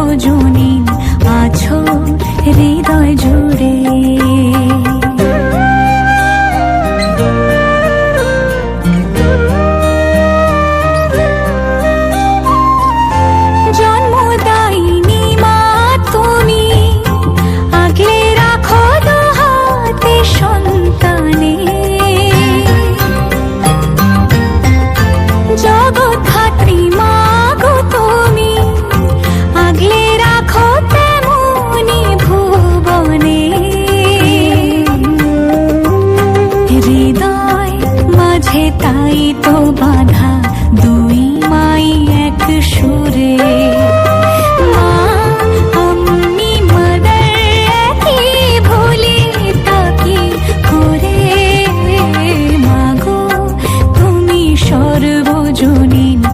রজনী আছো হৃদয় জুড়ে। তাই তো বাধা। দুই মাই এক সুরে